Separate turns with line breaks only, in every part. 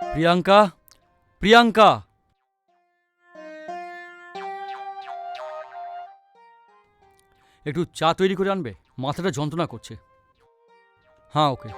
প্রিয়াঙ্কা প্রিয়াঙ্কা। একটু চা তৈরি করে আনবে মাথাটা যন্ত্রণা করছে। হ্যাঁ ওকে।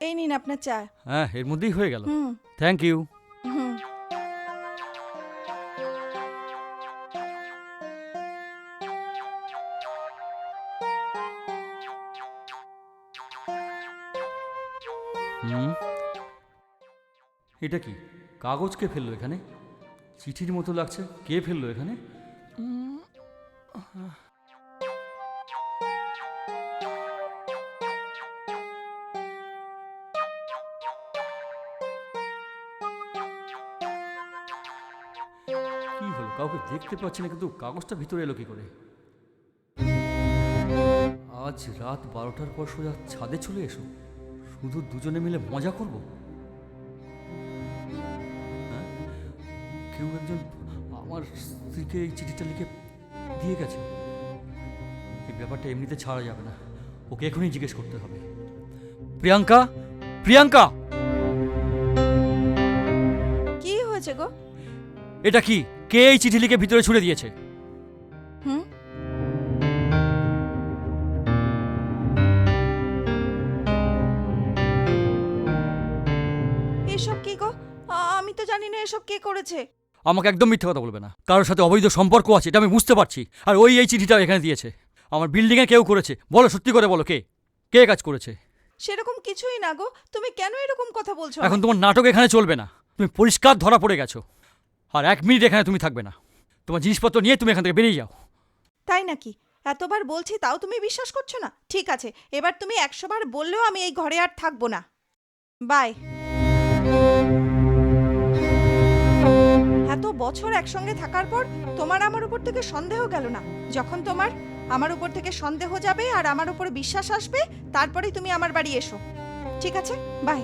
এই নিন আপনার চা।
হ্যাঁ এর মধ্যেই হয়ে গেল।
হুম।
Thank you
hmm?
এটা কি? কাগজ কে ফেলল এখানে? চিঠির মতো লাগছে। কে ফেলল এখানে? কি হলো? কাউকে দেখতে পাচ্ছি না, কিন্তু কাগজটা ভিতরে এলো কি করে? আজ রাত বারোটার পর সোজা ছাদে চলে এসো। শুধু দুজনে মিলে মজা করব? হ্যাঁ? কেউ একজন আমার স্ত্রীকে এই চিঠিটা লিখে দিয়ে গেছে। এই ব্যাপারটা এমনিতে ছাড়া যাবে না। ওকে এখনই জিজ্ঞেস করতে হবে। প্রিয়াঙ্কা? প্রিয়াঙ্কা!
কি হয়েছে গো?
এটা কি? কে এই চিঠি লিখে ভিতরে ছুড়ে দিয়েছে?
জানি না এসব কে করেছে।
আমাকে একদম মিথ্যে কথা বলবে না। কারোর সাথে অবৈধ সম্পর্ক আছে এটা আমি বুঝতে পারছি। আর ওই এই চিঠিটা এখানে দিয়েছে। আমার বিল্ডিংয়ে কেউ করেছে। বলো সত্যি করে বলো কে? কে কাজ করেছে?
সেরকম কিছুই না গো। তুমি কেন এরকম কথা বলছো
এখন তোমার নাটক এখানে চলবে না। তুমি পরিষ্কার ধরা পড়ে গেছো। আর এক মিনিট এখানে তুমি থাকবে না। তোমার জিনিসপত্র নিয়ে তুমি এখান থেকে বেরিয়ে যাও।
তাই নাকি? এতবার বলছি তাও তুমি বিশ্বাস করছ না? ঠিক আছে এবার তুমি একশোবার বললেও আমি এই ঘরে আর থাকব না। বাই এত বছর একসঙ্গে থাকার পর তোমার আমার উপর থেকে সন্দেহ গেল না। যখন তোমার আমার উপর থেকে সন্দেহ যাবে আর আমার উপর বিশ্বাস আসবে তারপরেই তুমি আমার বাড়ি এসো। ঠিক আছে? বাই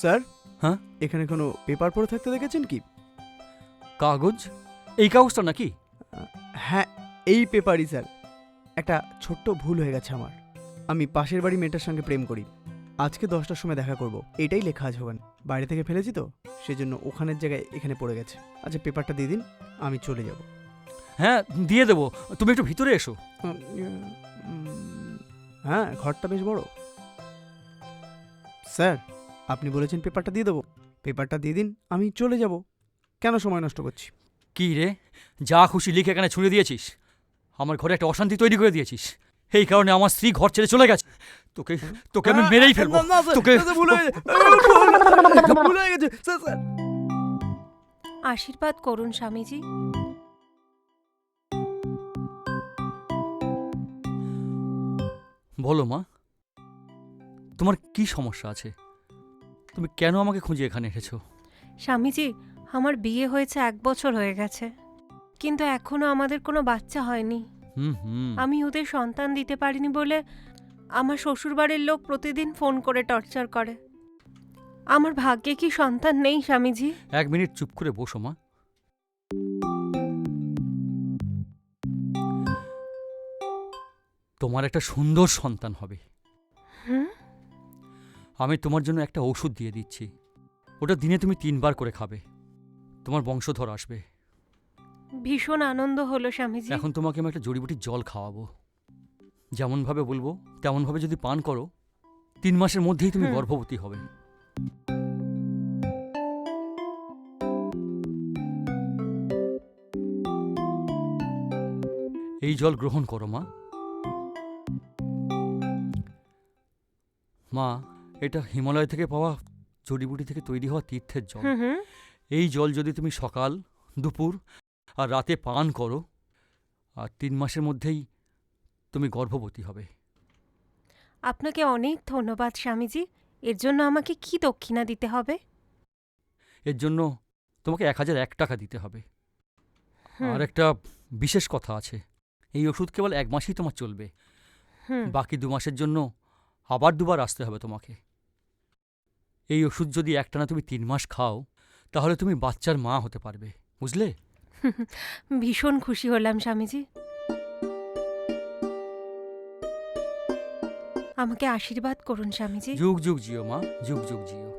স্যার
হ্যাঁ?
এখানে কোনো পেপার পড়ে থাকতে দেখেছেন কি?
কাগজ? এই কাগজটা নাকি?
হ্যাঁ এই পেপারই স্যার। একটা ছোট্ট ভুল হয়ে গেছে আমার। আমি পাশের বাড়ি মেয়েটার সঙ্গে প্রেম করি। আজকে দশটার সময় দেখা করব। এটাই লেখা আছে ওখানে। বাইরে থেকে ফেলেছি তো সেজন্য ওখানের জায়গায় এখানে পড়ে গেছে। আচ্ছা পেপারটা দিয়ে দিন আমি চলে যাব।
হ্যাঁ দিয়ে দেবো। তুমি একটু ভিতরে এসো।
হ্যাঁ ঘরটা বেশ বড়। স্যার আপনি বলেছেন পেপারটা দিয়ে দেবো। পেপারটা দিয়ে দিন আমি চলে যাব। কেন সময় নষ্ট করছি?
কি রে? যা খুশি লিখে এখানে ছুঁড়ে দিয়েছিস। আমার ঘরে একটা অশান্তি তৈরি করে দিয়েছিস। এই কারণে আমার স্ত্রী ঘর ছেড়ে চলে গেছে। তোকে তোকে আমি মেরেই ফেলব। তোকে
আশীর্বাদ করুন স্বামীজি।
বলো মা তোমার কি সমস্যা আছে? তুমি কেন আমাকে খুঁজে এখানে এসেছ?
স্বামীজি আমার বিয়ে হয়েছে এক বছর হয়ে গেছে। কিন্তু এখনও আমাদের কোনো বাচ্চা হয়নি।
হুম হুম।
আমি ওদের সন্তান দিতে পারিনি বলে আমার শ্বশুরবাড়ির লোক প্রতিদিন ফোন করে টর্চার করে। আমার ভাগ্যে কি সন্তান নেই স্বামীজি?
এক মিনিট চুপ করে বসো মা। তোমার একটা সুন্দর সন্তান হবে।
হুম?
আমি তোমার জন্য একটা ওষুধ দিয়ে দিচ্ছি। ওটা দিনে তুমি তিনবার করে খাবে। তোমার বংশধর আসবে।
ভীষণ আনন্দ হলো স্বামীজি।
এখন তোমাকে আমি একটা জড়িবুটির জল খাওয়াবো। যেমনভাবে বলব তেমনভাবে যদি পান করো তিন মাসের মধ্যেই তুমি গর্ভবতী হবে। এই জল গ্রহণ করো মা। মা এটা হিমালয় থেকে পাওয়া জড়িবুটি থেকে তৈরি হওয়া তীর্থের জল। এই জল যদি তুমি সকাল দুপুর আর রাতে পান করো। আর তিন মাসের মধ্যেই তুমি গর্ভবতী হবে।
আপনাকে অনেক ধন্যবাদ স্বামীজি। এর জন্য আমাকে কি দক্ষিণা দিতে হবে?
এর জন্য তোমাকে এক হাজার এক টাকা দিতে হবে। আর একটা বিশেষ কথা আছে। এই ওষুধ কেবল এক মাসই তোমার চলবে। বাকি দু মাসের জন্য আবার দুবার আসতে হবে তোমাকে। এই ওষুধ যদি একটানা তুমি তিন মাস খাও তাহলে তুমি বাচ্চার মা হতে পারবে। বুঝলে?
ভীষণ খুশি হলাম স্বামীজি। আমাকে আশীর্বাদ করুন স্বামীজি।
যুগ যুগ জিও মা। যুগ যুগ জিও।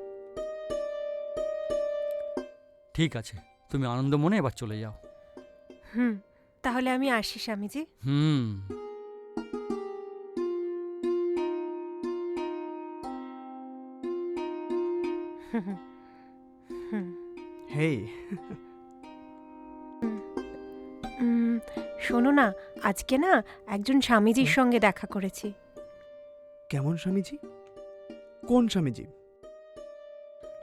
ঠিক আছে তুমি আনন্দ মনে এবার চলে যাও।
হুম তাহলে আমি আসি স্বামীজি।
হুম।
হুম শোনো না আজকে না একজন স্বামীজির সঙ্গে দেখা করেছি।
কেমন স্বামীজি? কোন স্বামীজি?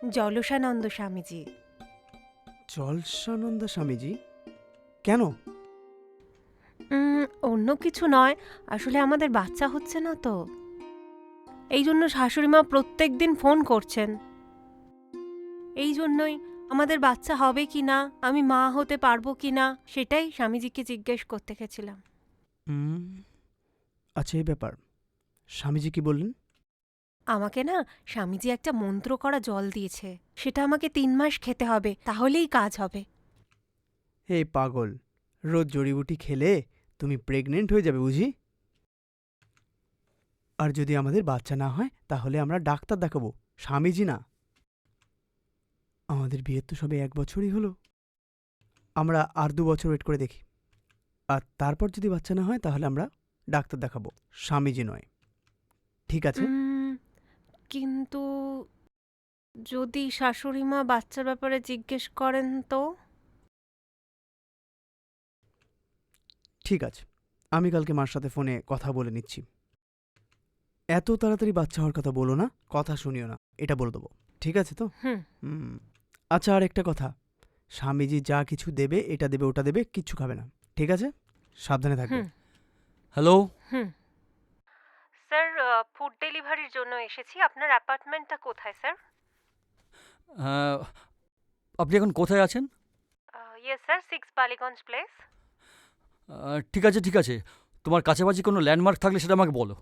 জলসানন্দ স্বামীজি।
জলসানন্দ স্বামীজি? কেন?
উম, অন্য কিছু নয় আসলে আমাদের বাচ্চা হচ্ছে না তো। এই জন্য শাশুড়ি মা প্রত্যেক দিন ফোন করছেন। এই জন্যই আমাদের বাচ্চা হবে কি না আমি মা হতে পারব কি না সেটাই স্বামীজিকে জিজ্ঞেস করতে গেছিলাম।
হুম আচ্ছা এই ব্যাপার। স্বামীজি কি বললেন?
আমাকে না স্বামীজি একটা মন্ত্র করা জল দিয়েছে সেটা আমাকে তিন মাস খেতে হবে তাহলেই কাজ হবে।
হে পাগল রোজ জড়িবুটি খেলে তুমি প্রেগনেন্ট হয়ে যাবে বুঝি? আর যদি আমাদের বাচ্চা না হয় তাহলে আমরা ডাক্তার দেখাবো স্বামীজি না। আমাদের বিয়ের তো সবে এক বছরই হলো। আমরা আর দু বছর ওয়েট করে দেখি। আর তারপর যদি বাচ্চা না হয় তাহলে আমরা ডাক্তার দেখাবো। স্বামীজি নয়। ঠিক আছে?
কিন্তু যদি শাশুড়ি মা বাচ্চার ব্যাপারে জিজ্ঞেস করেন তো?
ঠিক আছে। আমি কালকে মার সাথে ফোনে কথা বলে নিচ্ছি। এত তাড়াতাড়ি বাচ্চা হওয়ার কথা বলো না কথা শুনিও না। এটা বলে দেবো। ঠিক আছে তো?
হুম।
হুম। আচ্ছা আর একটা কথা। স্বামীজি যা কিছু দেবে এটা দেবে ওটা দেবে কিচ্ছু খাবে না। ঠিক আছে? সাবধানে থাকবে।
Hmm.
Hello?
Hmm. Sir food ডেলিভারির জন্য এসেছি। আপনার অ্যাপার্টমেন্টটা কোথায় স্যার?
আপনি এখন কোথায় আছেন?
Yes sir six Ballygunge place.
Ah, ঠিক আছে ঠিক আছে। তোমার কাছাকাছি কোনো ল্যান্ডমার্ক থাকলে সেটা আমাকে বলো।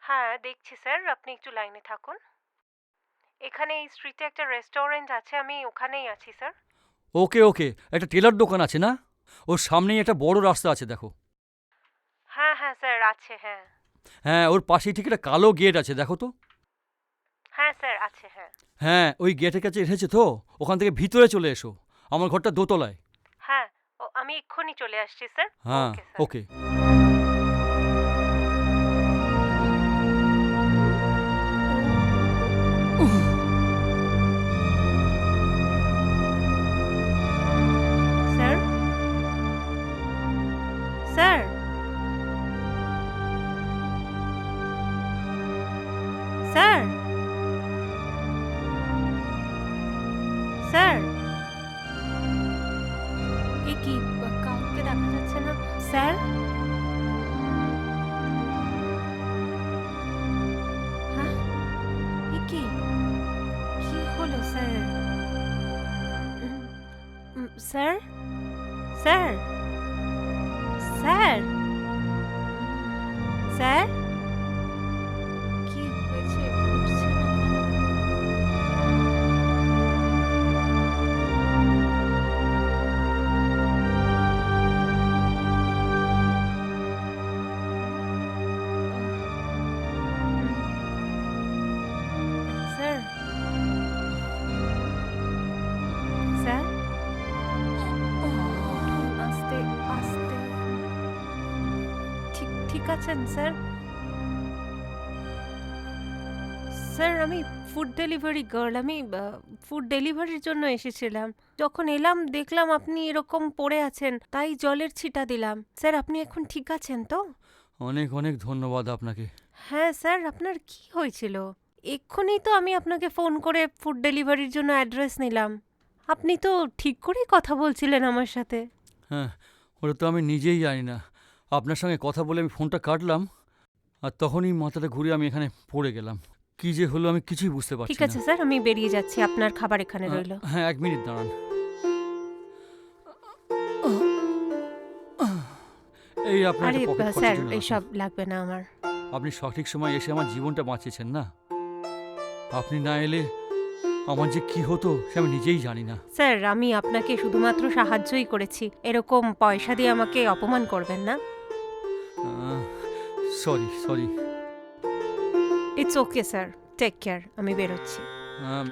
হ্যাঁ দেখছি স্যার। আপনি একটু লাইনে থাকুন। এখানে এই স্ট্রিটে একটা রেস্টুরেন্ট আছে আমি ওখানেই আছি স্যার
ওকে ওকে। একটা টেলার দোকান আছে না? ওর সামনেই একটা বড় রাস্তা আছে দেখো।
হ্যাঁ হ্যাঁ স্যার আছে হ্যাঁ।
হ্যাঁ ওর পাশেই ঠিক একটা কালো গেট আছে দেখো তো।
হ্যাঁ স্যার আছে হ্যাঁ।
হ্যাঁ ওই গেটের কাছে এসেছে তো? ওখান থেকে ভিতরে চলে এসো। আমার ঘরটা দোতলায়।
হ্যাঁ ও আমি এক্ষুনি চলে আসছি স্যার
হ্যাঁ
ওকে দেখা যাচ্ছে না স্যার? হ্যাঁ? কি? কি হলো স্যার? স্যার? স্যার? আছেন স্যার? স্যার আমি ফুড ডেলিভারি গার্ল আমি ফুড ডেলিভারির জন্য এসেছিলাম। যখন এলাম দেখলাম আপনি এরকম পড়ে আছেন তাই জলের ছিটা দিলাম। স্যার আপনি এখন ঠিক আছেন তো?
অনেক অনেক ধন্যবাদ আপনাকে।
হ্যাঁ স্যার আপনার কি হয়েছিল? এক্ষুনি তো আমি আপনাকে ফোন করে ফুড ডেলিভারির জন্য অ্যাড্রেস নিলাম। আপনি তো ঠিক করেই কথা বলছিলেন আমার সাথে।
হ্যাঁ ওটা তো আমি নিজেই জানি না। আপনার সঙ্গে কথা বলে আমি ফোনটা কাটলাম আর তখনই মাথাটা ঘুরে আমি এখানে পড়ে গেলাম। কি যে হলো আমি কিছুই বুঝতে পারছি
ঠিক আছে স্যার আমি বেরিয়ে যাচ্ছি আপনার খাবার এখানে রইল।
হ্যাঁ এক মিনিট দাঁড়ান। এই আপনার পকেট
স্যার। এইসব লাগবে না আমার।
আপনি সঠিক সময় এসে আমার জীবনটা বাঁচিয়েছেন না? আপনি না এলে আমার যে কি হতো সে আমি নিজেই জানি না।
স্যার আমি আপনাকে শুধুমাত্র সাহায্যই করেছি। এরকম পয়সা দিয়ে আমাকে অপমান করবেন না।
Sorry sorry
it's okay sir take care আমি বেরোচ্ছি।
Um,